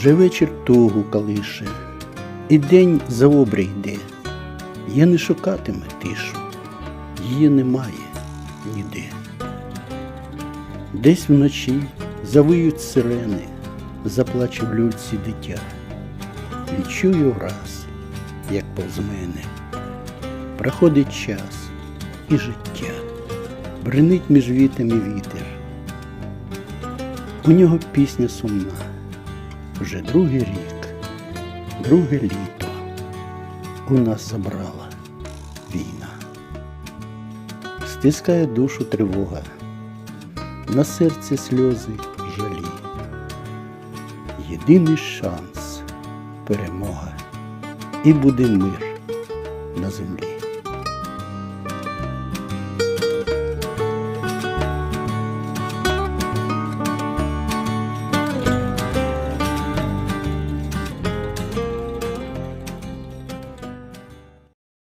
Вже вечір тугу калише, і день за обрій йде. Я не шукатиме тишу, її немає ніде. Десь вночі завиють сирени, заплаче в люльці дитя. Відчую враз, як повз мене. Проходить час і життя, бренить між вітами вітер. У нього пісня сумна, вже другий рік, друге літо у нас забрала війна. Стискає душу тривога, на серці сльози жалі. Єдиний шанс перемога, і буде мир на землі.